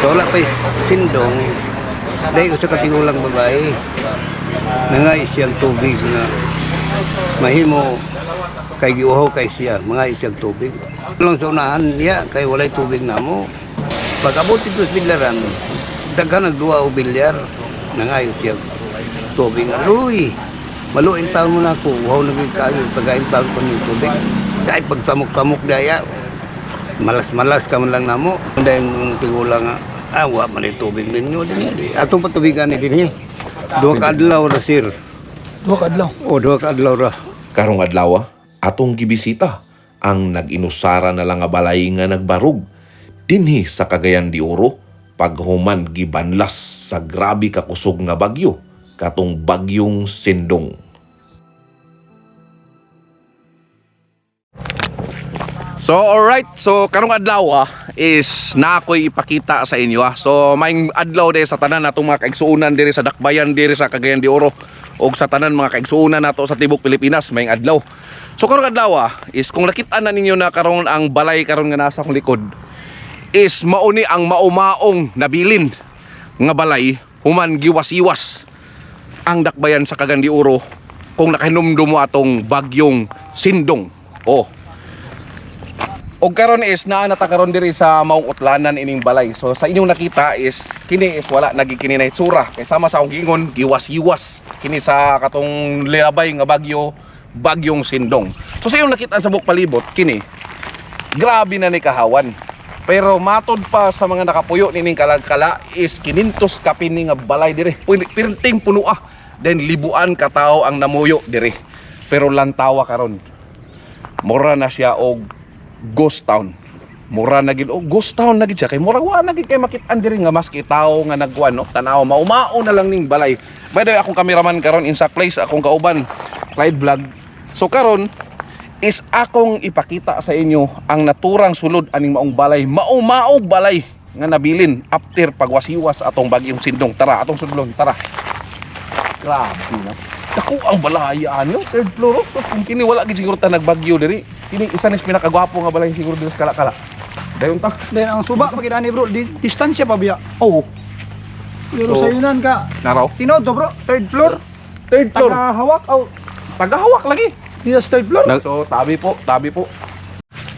So wala pa sindong. Dahil usa ka tigulang babae. Nangay siyang tubig na mahimo kay giuhaw kay siya, mga siyang tubig. Lang sa niya, kay walay tubig na mo. Pag abot ito sa bilyaran, daghan nagduwa o bilyar, nangayo siya tubig. Aluy, maluin taon mo na ako, wow naging kayo, taon ko ng tubig. Kahit pagtamok-tamok daya, malas-malas ka man lang namo. Hindi yung tigulang nga, ah, wa man yung tubig ninyo. Din, Atong patubigan ni din eh. Dua ka adlaw na sir. Duha ka adlaw. O, dua ka adlaw ra. Karong adlaw, atong gibisita ang nag-inusara na lang nga balay nga nagbarug dinhi sa Cagayan de Oro paghuman gibanlas sa grabe ka kusog nga bagyo katong bagyong Sindong. So alright, so karong adlaw ah, is na ako'y ipakita sa inyo ah. So maing adlaw de sa tanan natong mga kaigsuunan diri sa Dakbayan diri sa Cagayan de Oro ug sa tanan mga kaigsuunan nato sa tibok Pilipinas maing adlaw. So karong adlaw ah, is kung nakita na ninyo na karon ang balay karon nga nasa akong likod is mauni ang maumaong nabilin nga balay human giwas-iwas ang dakbayan sa Cagayan de Oro kung nakahinumdum mo atong bagyong Sindong. Oh, Og karon is naa na karon diri sa maong ining balay. So sa inyong nakita is kini is wala nagikini na itsura. Kay sama sa akong giingon, giwas-iwas kini sa katong lilabay nga bagyo, bagyong Sindong. So sa inyong nakita sa buk palibot kini grabe na ni kahawan. Pero matod pa sa mga nakapuyo nining kalagkala is kinintos ka pini nga balay. Pwede- Pirting puno ah. Then libuan ka tao ang namuyo diri. Pero lantawa karon. Mura na siya og ghost town. Mura na gid oh ghost town na gid siya. Kay mura wa na gid kay makit-an diri nga maski tawo nga nagkuan no? Tanaw maumao na lang ning balay. By the way akong cameraman karon in sa place akong kauban Clyde vlog. So karon is akong ipakita sa inyo ang naturang sulod aning maong balay. Maumao balay nga nabilin after pagwasiwas atong bagyong sindong. Tara atong sudlon tara. Grabe na Dako ang balaya nyo, third floor. oh. Kung kini wala gid siguro ta nagbagyo diri. Kini isa nis pinakagwapo nga balay siguro diri sa kala-kala. Dayon ta. Then ang suba pag ni bro, di, distansya pa biya. Oh, Pero So- sa yunan ka, naraw. tinood to bro, third floor. Third floor. Taga hawak aw Tagahawak lagi. di sa third floor. So tabi po, tabi po.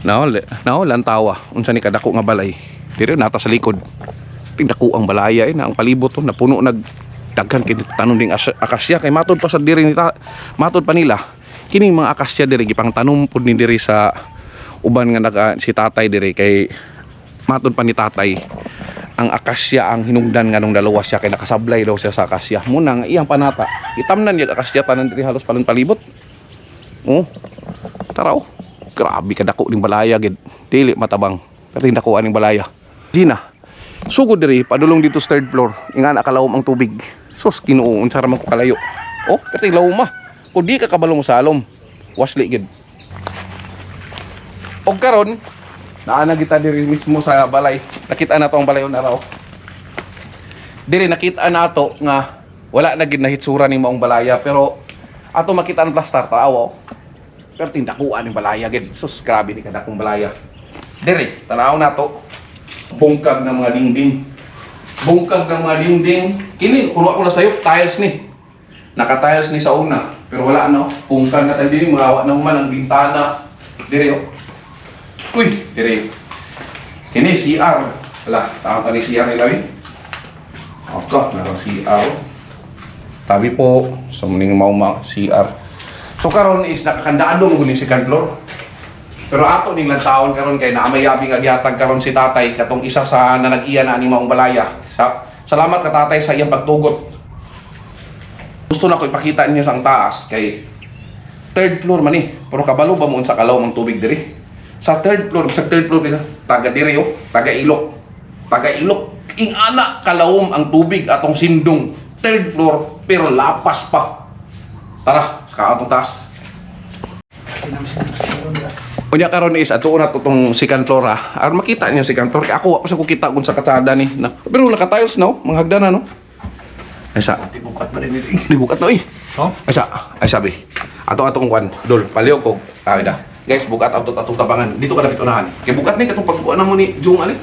Now, now lantawa unsa ni kadako nga balay. Diri nata sa likod. Tingdako ang balaya eh, na ang palibot to napuno nag daghan kini tanom ding as- akasya kay matod pa sa diri ni ta, matod pa nila. Kining mga akasya diri gipang tanom pud ni diri sa uban nga naga si tatay diri kay matod pa ni tatay ang akasya ang hinungdan nga nung dalawa siya kay nakasablay daw siya sa akasya. Muna nga iyang panata itamnan niya akasya tanan diri halos palon palibot. Oh tara oh. Grabe kadako ning balaya gid. Dili matabang. Pero hindi dako aning balaya. Gina sugod diri padulong dito sa third floor. Inga nakalawom ang tubig. Sus kinuo unsa ra man ko kalayo? Oh pero lawom ah kung di ka kabalong sa wasli gid. Og karon naana kita diri mismo sa balay. Nakita na to ang balay na raw. Diri nakita nato nga wala na gid nahitsura ning maong balaya pero ato makita ang plastar taaw pero tindakuan yung balaya gid. Sus grabe ni kadakong balaya. Diri tanaw nato bungkag ng mga dingding. Bungkag ng mga dingding. Kini kuno ako na sayo tiles ni. Naka tiles ni sa una pero wala no? Bungkag na tayo diri mga na man ang bintana. Diri oh. Uy diri. Kini CR wala tao tani CR ni Lawi Oka, meron CR tabi po sa muning mauma CR So karon is nakakandaan mo guni si floor. Pero ato ning lantawon karon kay naamayabi nga gihatag karon si tatay katong isa sa nanag-iya na ani maong balaya. Sa, salamat ka tatay sa iyang pagtugot. Gusto na ko ipakita ninyo sa taas kay third floor man eh. Pero kabalo ba mo sa kalaw ang tubig diri? Sa third floor, sa third floor taga diri oh, taga ilok. Taga ilok. Ing ana kalawom ang tubig atong sindong. Third floor pero lapas pa. Tara, sa atong taas. Unya karon is ato na tutong second floor ha. Aron makita niyo second floor kay ako pa sa ko kita kun sa katsada ni. Pero naka tiles no, mga hagdan na no. Ay sa, Tibukat ba rin nila libukat na eh. Oh? Ay sa, ay sabi. Ato atong kwan, dol, paliw ko. Ah, da. Guys, bukat ato atong tabangan. Dito ka na pitunahan. Kay bukat ni katong pagkuan na mo ni Jung ali.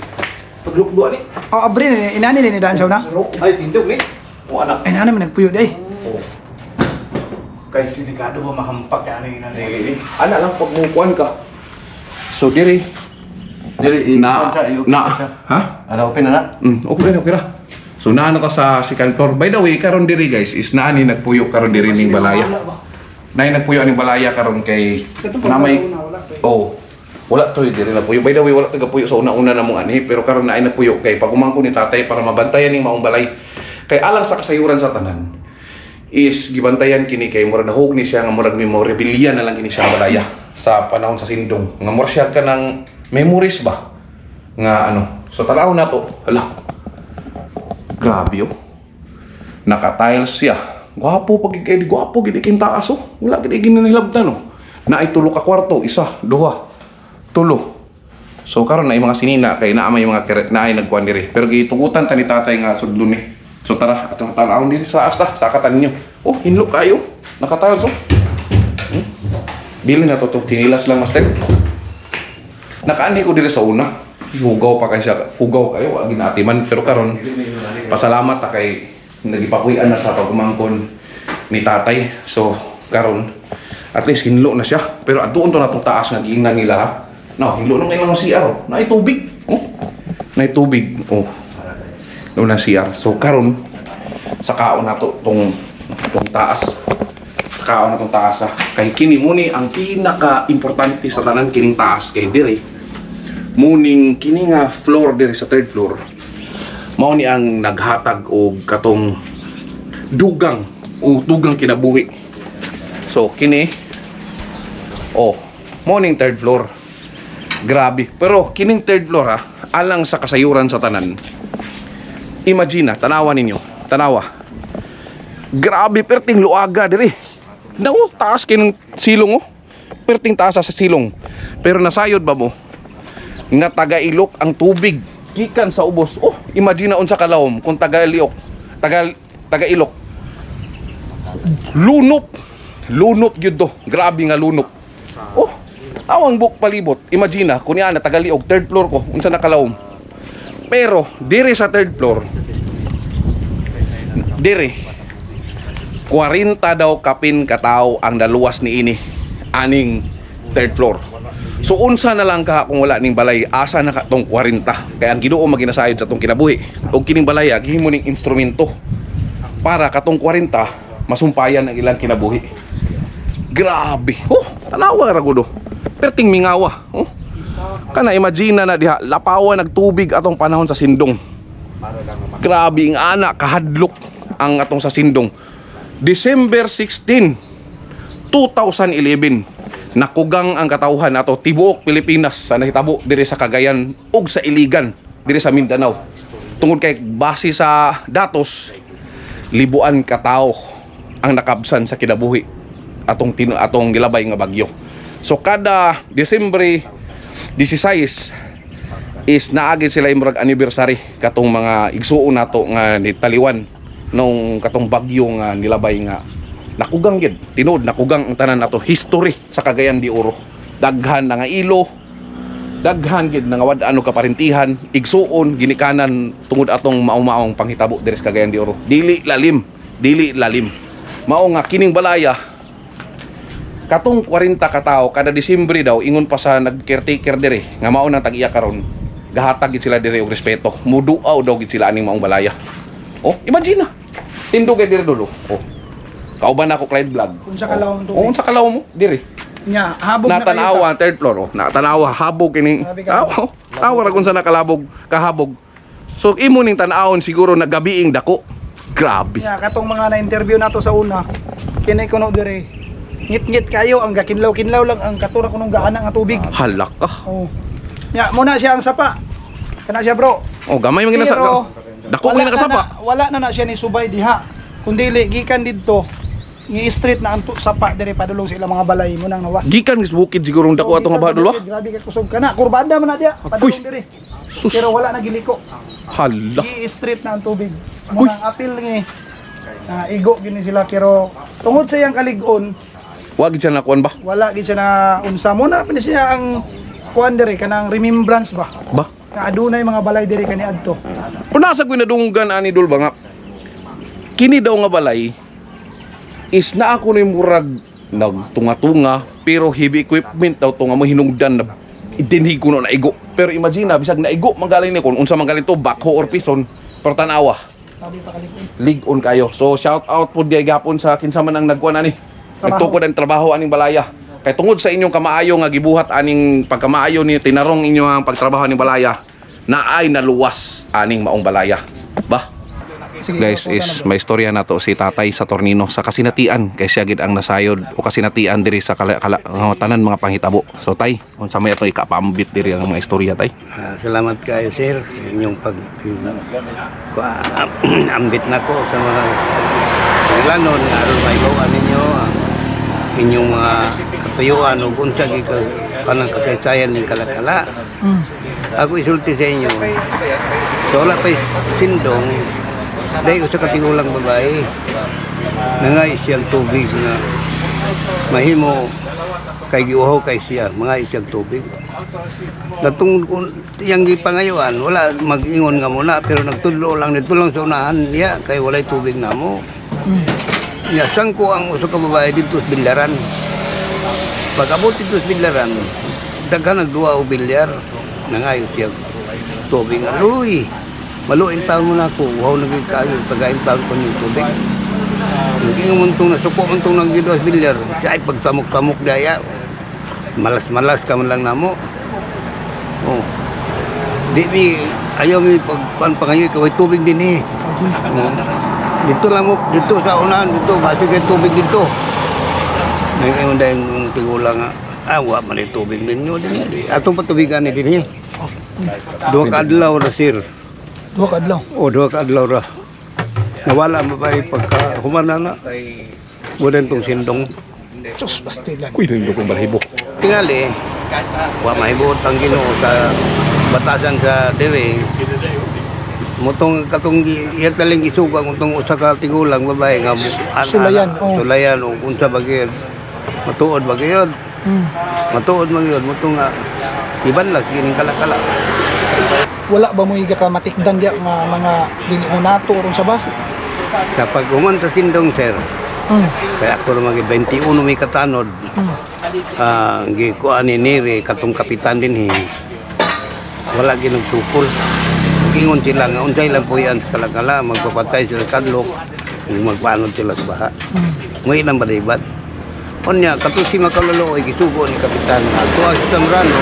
Paglukdo ani. Oh, abri ni inani ni daan sa una. Ay, tindog ni. O anak. Ay nana man nagpuyo day. Oh. Kay delikado ba mahampak ka ani na Eh, ana lang pag mukuan ka. So diri diri na na ha? Ano open na na? Mm, okay na, okay na. So naa na ta sa second floor. By the way, karon diri guys, is naa ni nagpuyo karon diri ning balaya. Nay nagpuyo ning balaya karon kay namay Oh. Wala to diri na puyo. By the way, wala to puyo sa una-una na mong ani, pero karon naay nagpuyo kay pagumangko ni tatay para mabantayan ning maong balay. Kay alang sa kasayuran sa tanan is gibantayan kini kay murag nahug ni siya nga murag memorabilia na lang kini siya balaya sa panahon sa sindong. Nga murag siya ka ng memories ba? Nga ano. So tanaw na to. Hala. Grabe oh. Naka-tiles siya. Gwapo pag kay gwapo gid ikin taas oh. Wala gid ginanilabtan oh. Na ay tulo ka kwarto, isa, duha, tulo. So karon na mga sinina kay naa may mga keret na ay nagkuan diri. Pero gitugutan ta ni tatay nga sudlo ni. So tara, atong tanawon diri sa asta, sakatan ninyo. Oh, hinlo kayo. Naka-tiles oh. Hmm? Dili na to tong tinilas lang master. Nakaani ko diri sa una. Hugaw pa kay siya. Hugaw kayo, wag ginatiman. Pero karon pasalamat ta kay nagipakuyan na sa pagumangkon ni tatay. So karon at least hinlo na siya. Pero adtuon to na tong taas nga giingnan nila. No, hinlo nang ilang CR. Na tubig. Oh. Na tubig. Oh. No na CR. So karon sa kaon na to tong tong taas. Kaon na tong taas ha. Kay kini muni ang pinaka importante sa tanan kining taas kay dire muning kini nga floor diri sa third floor mao ni ang naghatag og katong dugang o dugang kinabuhi. So kini oh morning third floor. Grabe. Pero kining third floor ha alang sa kasayuran sa tanan. Imagine na tanawa ninyo. Tanawa. Grabe perting luaga diri. Naku, taas kining silong oh. Perting taas sa silong. Pero nasayod ba mo nga taga Ilok ang tubig gikan sa ubos. Oh, imagine na unsa kalawom kung taga Ilok, taga taga Ilok. Lunop. Lunop gyud do. Grabe nga lunop. Oh, tawang buk palibot. Imagine na kun na taga Liog, third floor ko, unsa nakalawom. Pero dire sa third floor dire 40 daw kapin katao ang naluwas ni ini aning third floor. So unsa na lang ka kung wala ning balay asa na ka tong 40 kaya ang Ginoo maginasayod sa tong kinabuhi og kining balay ah, gihimo ning instrumento para katong 40 masumpayan ang ilang kinabuhi. Grabe. Oh, tanawa ra gudo. Perting mingawa. Oh. Kana imagine na diha lapawan nagtubig atong panahon sa sindong. Grabe ang ana kahadlok ang atong sa sindong. December 16 2011 nakugang ang katawhan ato tibuok Pilipinas sa nahitabo diri sa Cagayan ug sa Iligan diri sa Mindanao. Tungod kay base sa datos libuan ka tawo ang nakabsan sa kinabuhi atong tin atong gilabay nga bagyo. So kada Disyembre 16 is naagid sila imurag anniversary katong mga igsuon nato nga nitaliwan nung katong bagyo nga nilabay nga nakugang gid tinuod nakugang ang tanan nato history sa Cagayan de Oro. Daghan na nga ilo. Daghan gid nga wad ano kaparintihan igsuon ginikanan tungod atong maumaong panghitabo diri sa Cagayan de Oro. Dili lalim. Dili lalim. Mao nga kining balaya katong 40 ka tawo kada Disyembre daw ingon pa sa nag-caretaker diri nga mao nang tag-iya karon gahatag gid sila diri og respeto. Muduaw daw gid sila aning maong balaya. Oh imagine na. Tindog kay diri dulo. Oh kauban ako Clyde vlog Unsa kalawom oh, tubig? unsa kalaw mo diri Nya, habog na kayo. natanawa third floor oh natanawa habog kining aw tawa ra kung sa nakalabog kahabog so imo ning tan-awon siguro nagabiing dako grabe Nya, katong mga na-interview nato sa una. Kini kuno dire. Ngit-ngit kayo ang gakinlaw-kinlaw lang ang katura kunong gaana nga tubig. halak ka Oh. Nya, muna siya ang sapa. Kana siya bro. oh gamay man ginasa dako man nakasapa na, wala na na siya ni subay diha. Kundi gikan didto ni street na anto sapa dire padulong sa ilang mga balay mo nang nawas. gikan gis bukid siguro dako ato nga bahadul wa Grabe ka kusog kana. Kurbada man na. Akoy. Padulong dire. sus Pero wala na giliko. hala Gi street na ang tubig. Mo nang apil ni na igo gini sila pero tungod sa iyang kalig-on Wag siya nakuan ba? wala gid siya na unsa mo na siya ang kuan dire kanang remembrance ba Ba? nga adunay mga balay diri kani adto. Punasa ko nadunggan ani dul ba nga kini daw nga balay is na ako ni murag nagtunga-tunga pero heavy equipment daw to nga mo hinungdan na idinhi ko na igo. Pero imagine bisag na igo manggaling ni kun unsa manggaling to backhoe or pison pero tanawa ligon kayo. So shout out po di gapon sa kinsa man ang nagkuan ani. Nagtukod ang trabaho aning balaya. Kay tungod sa inyong kamaayo nga gibuhat aning pagkamaayo ni tinarong inyo ang pagtrabaho aning balaya na ay naluwas aning maong balaya. Ba? Guys, is may istorya na to si Tatay sa Tornino sa kasinatian kay siya gid ang nasayod o kasinatian diri sa kala, kala, uh, tanan mga panghitabo. So tay, unsa may ato ikapambit diri ang mga istorya tay? Ah, salamat kayo sir inyong pag ambit na ko sa mga lanon nga aron maigawan ninyo ang inyong mga katuyuan o unsa gi ka kanang kasaysayan ng kalakala. Mm. Ako isulti sa inyo. So wala pa sindong dahil usa ka tigulang babae. Nangay siyang tubig na mahimo kay giuhaw kay siya. Mga siyang tubig. Natong yang gipangayuan wala mag-ingon nga muna pero nagtudlo lang dito lang sa unahan niya kay walay tubig namo Mm. niya sangko ang usa ka babae dito sa bilyaran pag abot dito sa bilyaran daghan nagduwa o bilyar. Nangayo siya tubig aluy maluin taon mo na ako. Wow naging kayo tagain taon ko yung tubig. Hindi mo itong nasuko mo itong nang gido sa bilyar. Siya ay pagtamok-tamok daya. Malas-malas ka man lang namo oh. Di mi ayaw mi pag pan pangayo tubig din eh. Oh. dito lang mo dito sa unahan dito basi kay tubig dito. Ngayon dahil yung tigulang nga awa man yung tubig ninyo din eh. atong patubigan ni din eh dua ka adlaw ra sir Duha ka adlaw. o dua ka adlaw ra nawala mo ba pagka humana na Budan tong sindong Sus, pastilan. Kuy lindo kong balahibo. tingali wa mahibot ang Ginoo sa batasan sa diri mutong katong iyang taling isuga mutong usa ka tigulang babae nga Sulayan, ana, oh. sulayan o unsa ba gyud matuod ba gyud Mm. matuod man gyud mutong nga ibanlas gining kala-kala Wala ba mo iga ka matikdan diya nga mga dili mo nato or sa ba? sa paghuman sa sindong sir Mm. kaya ako na magi 21 may katanod Mm. ah gikuan ni Neri katong kapitan din hi wala ginong tukol gingon sila nga unsay lang po yan sa kalakala magpapatay sila kadlok magpaanod sila sa baha Mm. ngayon ang balibat Onya, kato si makalolo ay gisugo ni kapitan nga tuwa sa Zambrano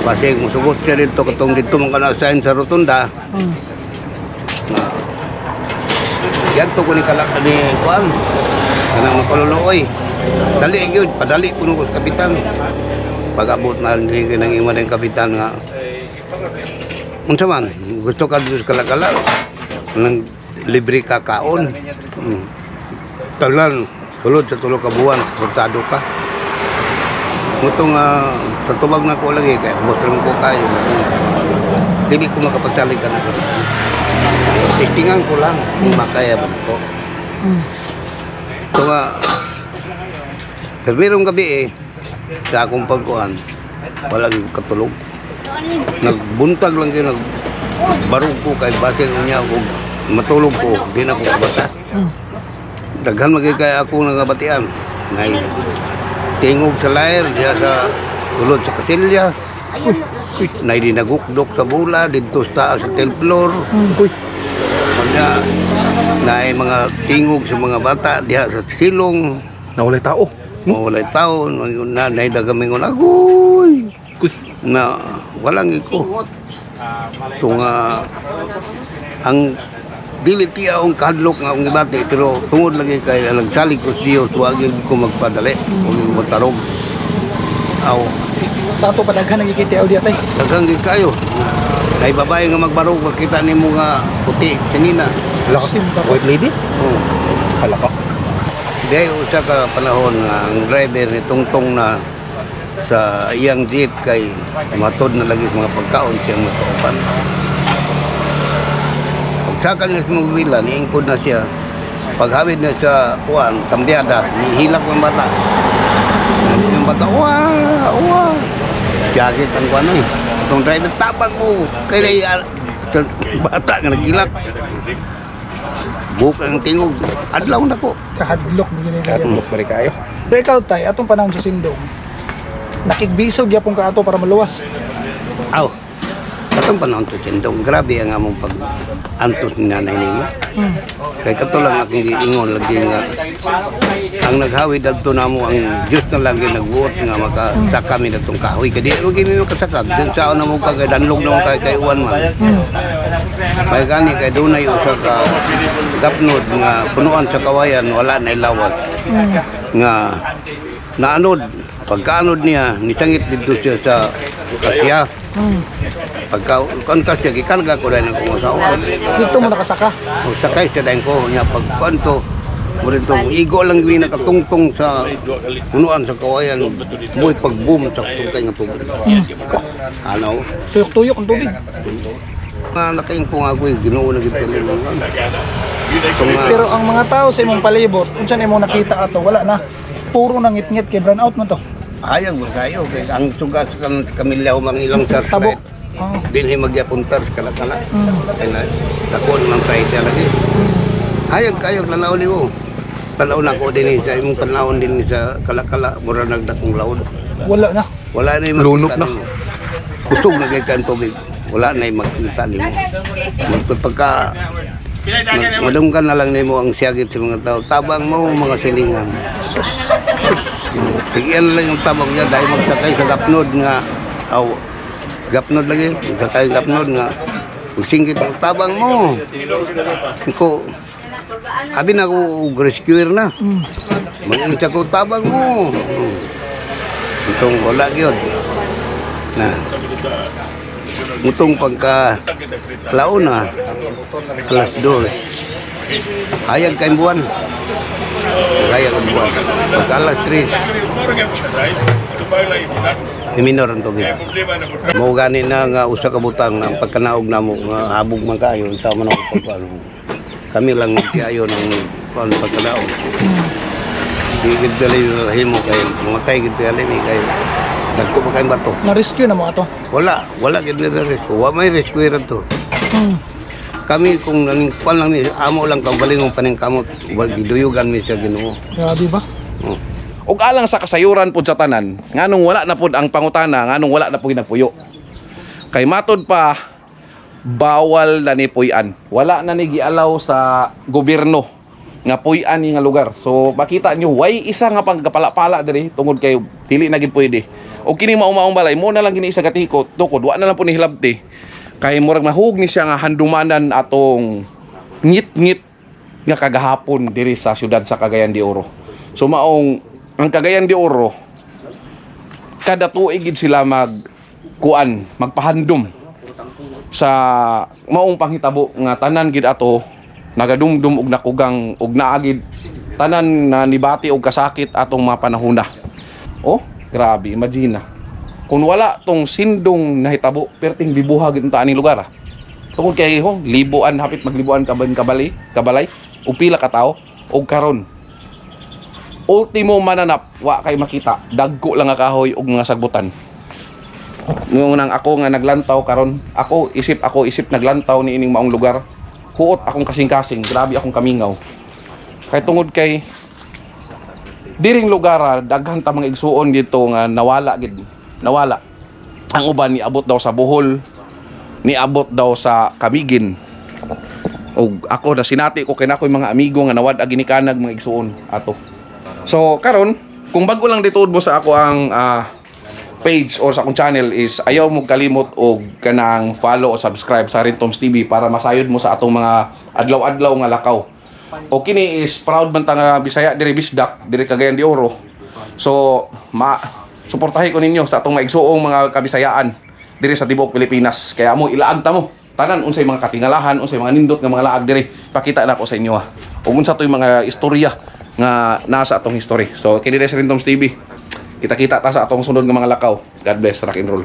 kasi musugot siya dito katong dito mga na-assign sa rotunda. Mm. na yagto ko ni kalak ni kuan kanang makaluluoy dali gyud padali kuno ko sa kapitan. Pag abot na ni nang ima ng kapitan nga. Unsa man gusto ka dito sa kalakala nang libre ka kaon hmm. talan tulod sa tulo ka buwan ka Mutong uh, sa tubag na ko lagi kaya mostro ko kayo hindi ko makapagsalig ka na kapitan Testingan ko lang kung makaya ba ko. Mm. Nga, Kalbirong gabi eh, sa akong pagkuhan, wala gyud katulog. Nagbuntag lang yun, nagbarog ko kay basin niya og matulog ko, di na ko kabata. Mm. Daghan magay kay ako nagabatian. Ngay tingog sa layer diya sa ulod sa kasilya. Nay di nagukdok sa bula dito sa taas sa templo. Mm. Uy. Kanya na mga tingog sa mga bata diha sa silong, Nawalay tao. mawalay tao, na nay dagamingon agoy. Kuy. Na walang iko. Tunga ang dili tiya ang kadlok nga akong gibati pero tungod lagi kay alang salig ko Dios wag gyud ko magpadali wag gyud ko magtarong aw Sa ato padaghan nagikita diya tay. daghang gyud kayo kay babae nga magbarog makita nimo nga puti kanina. White lady? oh Hala ka. Dahil usa ka panahon nga ang driver ni tungtong na sa iyang jeep kay matod na lagi sa mga pagkaon siyang mataupan. Pagsaka niya sa mga wila, niingkod na siya. Paghawid na sa kuwan, kambyada, nihilak ng bata. Yung bata, wah, wah. Jacket ang kuwan eh. Itong driver, tabang mo. Kaya uh, bata nga nagilak. Buka ang tingog. Adlaw na ko. Kahadlok begini kaya. Katulog pa rin kayo. Pero ikaw tay, atong panahon sa Sindong. Nakigbisog gyapon ka ato para maluwas. Aw. Katong panahon to sindong. Grabe ang among pag antos ni nanay nimo. Hmm. Kaya katulang akong giingon lagi nga ang naghawi dadto namo ang Dios na lagi nagbuot nga makasaka kami datong kahoy kadi ug gimi mo kasakag din sa na mo kay danlog na mo kay kay uwan man Hmm. may gani kay dunay usa ka gapnod nga punuan sa kawayan wala na ilawat Hmm. nga naanod pagkaanod niya nisangit dito siya sa kasya Hmm. Pagka kantas siya gikarga ko dahil ng kumasawa Dito mo nakasaka. o sakay sa dahin ko niya pagpanto mo rin tong igo lang gawin nakatungtong sa punuan sa kawayan mo'y pag-boom sa tungkay nga tubig ano Tuyok-tuyok ang tubig. nga nakain ko nga ko'y ginoo na mo nga Pero ang mga tao sa imong palibot, unsa na imong nakita ato, wala na. Puro na ngit-ngit kay brown out man to. hayag mo kayo kay ang sugat kan kamilya mga ilang sa Tabo. Oh. dinhi magyapuntar sa kala-kala Hmm. kay na dako naman tayo siya lagi hayag kayo tanaw ni mo tanaw na ko din sa imong tanawon din sa kala-kala mura nagdakong laod Wala na. Wala na yung Lunok na. Kusog na kay kan tubig. Wala na yung makita nimo. Pagka mag- madunggan na lang nimo ang siyagit sa mga tao. Tabang mo mga silingan. Sige na lang yung tabang niya dahil magsakay sa gapnod nga aw gapnod lagi sa gapnod nga Usingkit ang tabang mo. Ko, abi na ako rescuer na. Mag-inta ko tabang mo. Itong wala yun. Na. Itong pagka launa, alas dos. Hayag kayong buwan. Hayag ang buwan. Pagka alas tres, iminor ang tubig. Mao gani na nga usa ka butang ang pagkanaog namo nga habog man kayo sa man ako pagkuan. Kami lang kayo ng kuan pagkanaog. Di gid dali himo kay mga kay gid dali ni kay nagko pa kay bato. Na-rescue na mo ato. Wala, wala gid na rescue. Wa may rescue ra to. Hmm. Kami kung naning kuan lang ni amo lang kang balingong paning kamot. Wal giduyugan mi sa Ginoo. Grabe ba? Oh. Ug alang sa kasayuran pud sa tanan nganong wala na pud ang pangutana nganong wala na pud nagpuyo. Kay matod pa bawal na ni puyan. Wala na ni gialaw sa gobyerno nga puyan nga lugar. So makita nyo why isa nga pagkapala-pala diri tungod kay dili na gid pwede. O kini maumaong balay mo na lang gini isa katikot tukod wa na lang po ni hilabti. Kay murag mahug ni siya nga handumanan atong ngit-ngit nga kagahapon diri sa syudad sa Cagayan de Oro. So maong ang Cagayan de Oro kada tuig gid sila mag kuan magpahandom sa maong panghitabo nga tanan gid ato nagadumdum og nakugang og naagid tanan na nibati og kasakit atong mga panahona oh grabe imagine na. Kung wala tong sindong nahitabo perting bibuhag ito aning lugar ah. Tungkol kay ho, libuan hapit maglibuan ka kabali, kabalay, ug pila ka tao, og karon ultimo mananap wa kay makita. Dagko lang nga kahoy ug mga sagbutan. Nung nang ako nga naglantaw karon ako isip ako isip naglantaw ni ining maong lugar. Huot akong kasing-kasing grabe akong kamingaw. Kay tungod kay diring lugar ah, daghan ta mga igsuon dito nga nawala gid nawala. Ang uban ni abot daw sa Bohol ni abot daw sa Kamigin og ako na sinati ko kay nakoy mga amigo nga nawad agi ni kanag mga igsuon. Ato So karon kung bago lang dito mo sa ako ang ah, page or sa akong channel is ayaw mo kalimot og kanang follow o subscribe sa Rintoms TV para masayod mo sa atong mga adlaw-adlaw nga lakaw. O kini is proud man ta nga Bisaya diri Bisdak diri Cagayan de Oro. So ma suportahi ko ninyo sa atong maigsuong mga kabisayaan diri sa tibuok Pilipinas. Kaya mo ilaag ta mo tanan unsay mga katingalahan, unsay mga nindot nga mga laag diri. Pakita na ko sa inyo ha. Ug unsa toy mga istorya nga nasa atong history. So kini sa Rintoms TV. Kita-kita ta sa atong sunod nga mga lakaw. God bless, rock and roll.